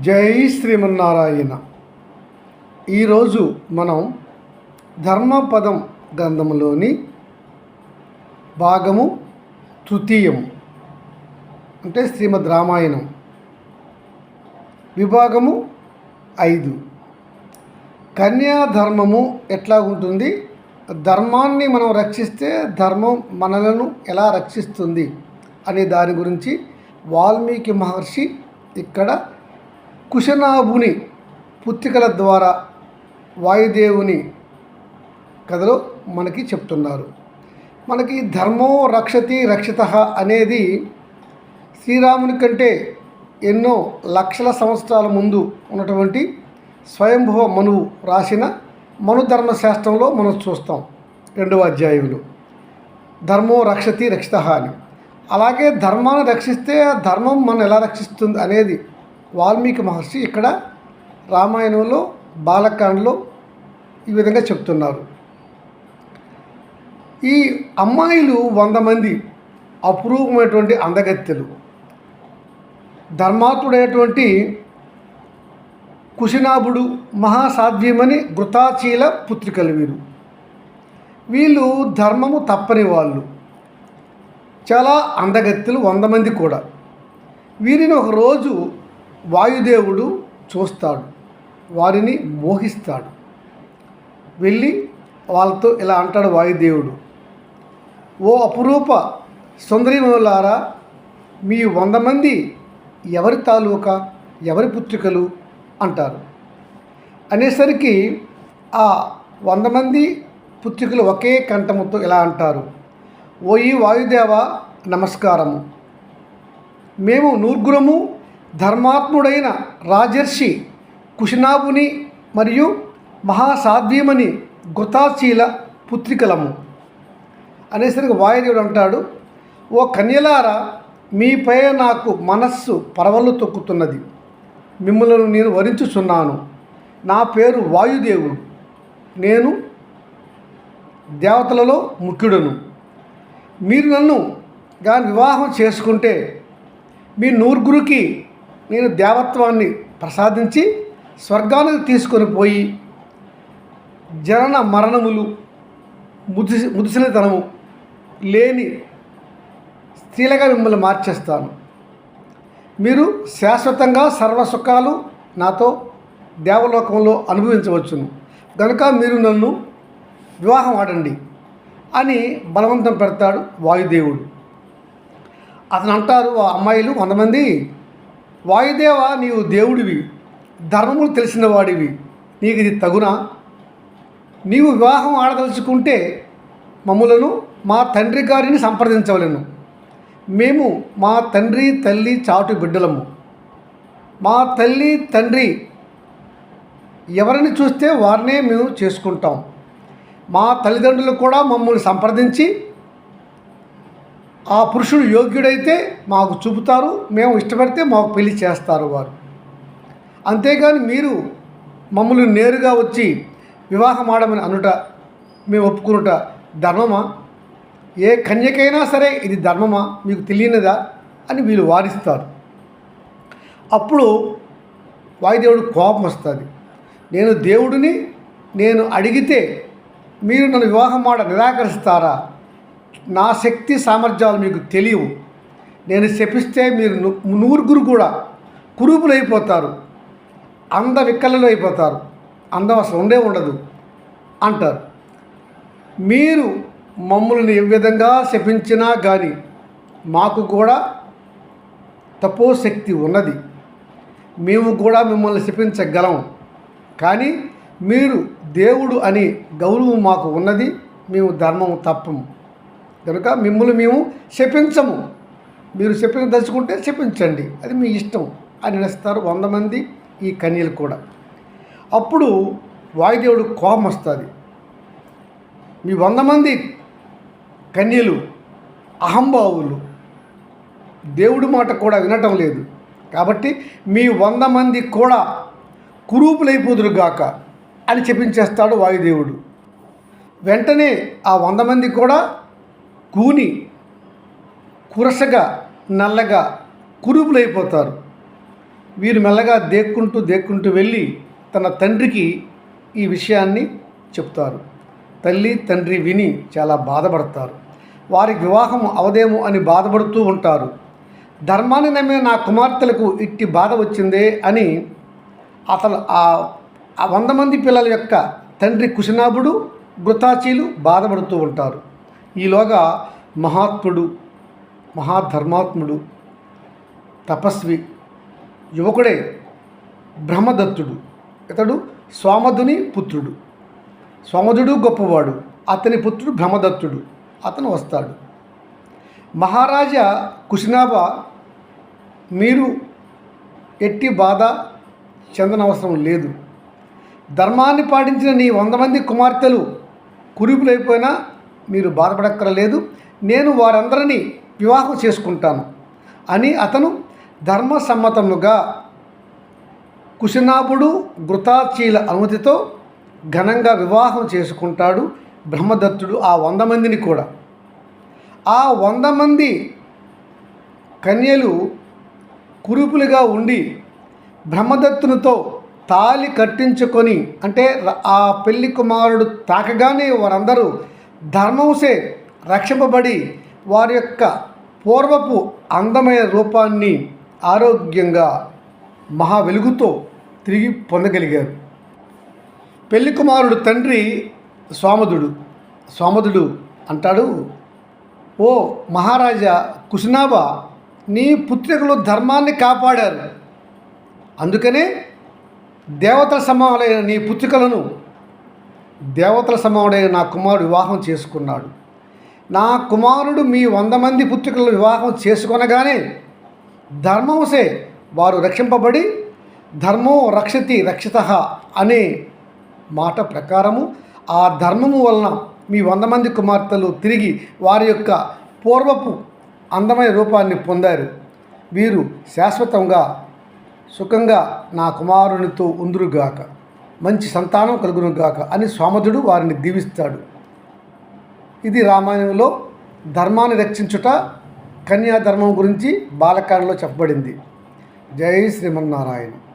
జై శ్రీమన్నారాయణ. ఈరోజు మనం ధర్మపదం గ్రంథంలోని భాగము తృతీయం అంటే శ్రీమద్ రామాయణం. విభాగము ఐదు. కన్యా ధర్మము ఎట్లా ఉంటుంది? ధర్మాన్ని మనం రక్షిస్తే ధర్మం మనలను ఎలా రక్షిస్తుంది? అనే దాని గురించి వాల్మీకి మహర్షి ఇక్కడ కుశనాభుని పుత్రికల ద్వారా వాయుదేవుని కథలో మనకి చెప్తున్నారు. మనకి ధర్మో రక్షతి రక్షిత అనేది శ్రీరాముని కంటే ఎన్నో లక్షల సంవత్సరాల ముందు ఉన్నటువంటి స్వయంభవ మనువు రాసిన మనుధర్మశాస్త్రంలో మనం చూస్తాం రెండవ అధ్యాయంలో ధర్మో రక్షతి రక్షిత అని. అలాగే ధర్మాన్ని రక్షిస్తే ఆ ధర్మం మనం ఎలా రక్షిస్తుంది అనేది వాల్మీకి మహర్షి ఇక్కడ రామాయణంలో బాలకాండలో ఈ విధంగా చెప్తున్నారు. ఈ అమ్మాయిలు వంద మంది అపురూపమైనటువంటి అందగత్తెలు. ధర్మాత్ముడైనటువంటి కుశినాభుడు మహాసాధ్యమని ఘృతాచీల పుత్రికలు వీరు వీళ్ళు ధర్మము తప్పని వాళ్ళు. చాలా అందగత్తెలు వంద మంది కూడా. వీరిని ఒకరోజు వాయుదేవుడు చూస్తాడు వారిని మోహిస్తాడు. వెళ్ళి వాళ్ళతో ఇలా అంటాడు వాయుదేవుడు ఓ అపురూప సుందరిములారా మీ వంద మంది ఎవరి తాలూకా ఎవరి పుత్రికలు? అంటారు. అనేసరికి ఆ వంద మంది పుత్రికలు ఒకే కంఠముతో ఇలా అంటారు ఓయి వాయుదేవ నమస్కారము. మేము నూర్గురము ధర్మాత్ముడైన రాజర్షి కుషినాభుని మరియు మహాసాధ్వీమని గుతాచీల పుత్రికలము. అనేసరికి వాయుదేవుడు అంటాడు ఓ కన్యలారా మీపై నాకు మనస్సు పరవళ్ళు తొక్కుతున్నది. మిమ్మల్ని నేను వరించుచున్నాను. నా పేరు వాయుదేవుడు. నేను దేవతలలో ముఖ్యుడను. మీరు నన్ను కానీ వివాహం చేసుకుంటే మీ నూరుగురికి నేను దేవత్వాన్ని ప్రసాదించి స్వర్గానికి తీసుకొని పోయి జనన మరణములు ముదిసి ముదిసినతనము లేని స్త్రీలుగా మిమ్మల్ని మార్చేస్తాను. మీరు శాశ్వతంగా సర్వసుఖాలు నాతో దేవలోకంలో అనుభవించవచ్చును. కనుక మీరు నన్ను వివాహం ఆడండి అని బలవంతం పెడతాడు వాయుదేవుడు. అతను అంటారు ఆ అమ్మాయిలు కొంతమంది వాయుదేవ నీవు దేవుడివి. ధర్మములు తెలిసిన వాడివి. నీకు ఇది తగునా? నీవు వివాహం ఆడదలుచుకుంటే మమ్ములను మా తండ్రి గారిని సంప్రదించవలను. మేము మా తండ్రి తల్లి చాటు బిడ్డలము. మా తల్లి తండ్రి ఎవరిని చూస్తే వారినే మేము చేసుకుంటాం. మా తల్లిదండ్రులు కూడా మమ్మల్ని సంప్రదించి ఆ పురుషుడు యోగ్యుడైతే మాకు చూపుతారు మేము ఇష్టపడితే మాకు పెళ్ళి చేస్తారు వారు. అంతేగాని మీరు మమ్మల్ని నేరుగా వచ్చి వివాహం ఆడమని అనుట మేము ఒప్పుకునుట ధర్మమా? ఏ కన్యకైనా సరే ఇది ధర్మమా? మీకు తెలియనిదా? అని వీళ్ళు వారిస్తారు అప్పుడు వాయుదేవుడు కోపం వస్తుంది. నేను దేవుడిని నేను అడిగితే మీరు నన్ను వివాహం ఆడ నిరాకరిస్తారా? నా శక్తి సామర్థ్యాలు మీకు తెలియవు. నేను శపిస్తే మీరు నూరుగురు కూడా కురుపులు అయిపోతారు అంద విక్కలలో అయిపోతారు. అందం అసలు ఉండే ఉండదు అంటారు. మీరు మమ్మల్ని ఏ విధంగా శపించినా కానీ మాకు కూడా తపోశక్తి ఉన్నది. మేము కూడా మిమ్మల్ని శపించగలం. కానీ మీరు దేవుడు అని గౌరవం మాకు ఉన్నది. మేము ధర్మం తప్పము. కనుక మిమ్మల్ని మేము శపించము. మీరు శపించదలుచుకుంటే శపించండి. అది మీ ఇష్టం అని నిలుస్తారు వంద మంది ఈ కన్యలు కూడా. అప్పుడు వాయుదేవుడు కోపం వస్తుంది. మీ వంద మంది కన్యలు అహంభావులు. దేవుడి మాట కూడా వినటం లేదు. కాబట్టి మీ వంద మంది కూడా కురూపులైపోదురు గాక అని చెప్పించేస్తాడు వాయుదేవుడు. వెంటనే ఆ వంద మంది కూడా కూని కురసగా నల్లగా కురుపులైపోతారు వీరు మెల్లగా దేక్కుంటూ దేక్కుంటూ వెళ్ళి తన తండ్రికి ఈ విషయాన్ని చెప్తారు. తల్లి తండ్రి విని చాలా బాధపడతారు. వారికి వివాహం అవదేమో అని బాధపడుతూ ఉంటారు. ధర్మాన్ని నమ్మిన నా కుమార్తెలకు ఇట్టి బాధ వచ్చిందే అని అతను ఆ ఆ వంద మంది పిల్లల యొక్క తండ్రి కుశనాభుడు గుతాచీలు బాధపడుతూ ఉంటారు. ఈలోగా మహాత్ముడు మహాధర్మాత్ముడు తపస్వి యువకుడే బ్రహ్మదత్తుడు. ఇతడు స్వామధుని పుత్రుడు. స్వామధుడు గొప్పవాడు. అతని పుత్రుడు బ్రహ్మదత్తుడు. అతను వస్తాడు. మహారాజా కుశనాభ మీరు ఎట్టి బాధ చెందనవసరం లేదు. ధర్మాన్ని పాటించిన నీ వంద మంది కుమార్తెలు కురుపులైపోయినా మీరు బాధపడక్కర్లేదు. నేను వారందరినీ వివాహం చేసుకుంటాను అని అతను ధర్మసమ్మతముగా కుశనాభుడు గృతాచీల అనుమతితో ఘనంగా వివాహం చేసుకుంటాడు బ్రహ్మదత్తుడు ఆ వంద మందిని కూడా. ఆ వంద మంది కన్యలు కురుపులుగా ఉండి బ్రహ్మదత్తునితో తాలి కట్టించుకొని అంటే ఆ పెళ్ళి కుమారుడు తాకగానే వారందరూ ధర్మముసే రక్షింపబడి వారి యొక్క పూర్వపు అందమైన రూపాన్ని ఆరోగ్యంగా మహా వెలుగుతో తిరిగి పొందగలిగారు. పెళ్ళి కుమారుడు తండ్రి సోమదుడు సోమదుడు అంటాడు ఓ మహారాజా కుశనాభ నీ పుత్రికలు ధర్మాన్ని కాపాడారు. అందుకనే దేవతల సమానమైన నీ పుత్రికలను దేవతల సమానుడైన నా కుమారుడు వివాహం చేసుకున్నాడు. నా కుమారుడు మీ వంద మంది పుత్రికలను వివాహం చేసుకొనగానే ధర్మంసే వారు రక్షింపబడి ధర్మో రక్షతి రక్షిత అనే మాట ప్రకారము ఆ ధర్మము వలన మీ వంద మంది కుమార్తెలు తిరిగి వారి యొక్క పూర్వపు అందమైన రూపాన్ని పొందారు. వీరు శాశ్వతంగా సుఖంగా నా కుమారునితో ఉందురుగాక. మంచి సంతానం కలుగును గాక అని స్వామధుడు వారిని దీవిస్తాడు. ఇది రామాయణంలో ధర్మాన్ని రక్షించుట కన్యాధర్మం గురించి బాలకాండలో చెప్పబడింది. జై శ్రీమన్నారాయణ.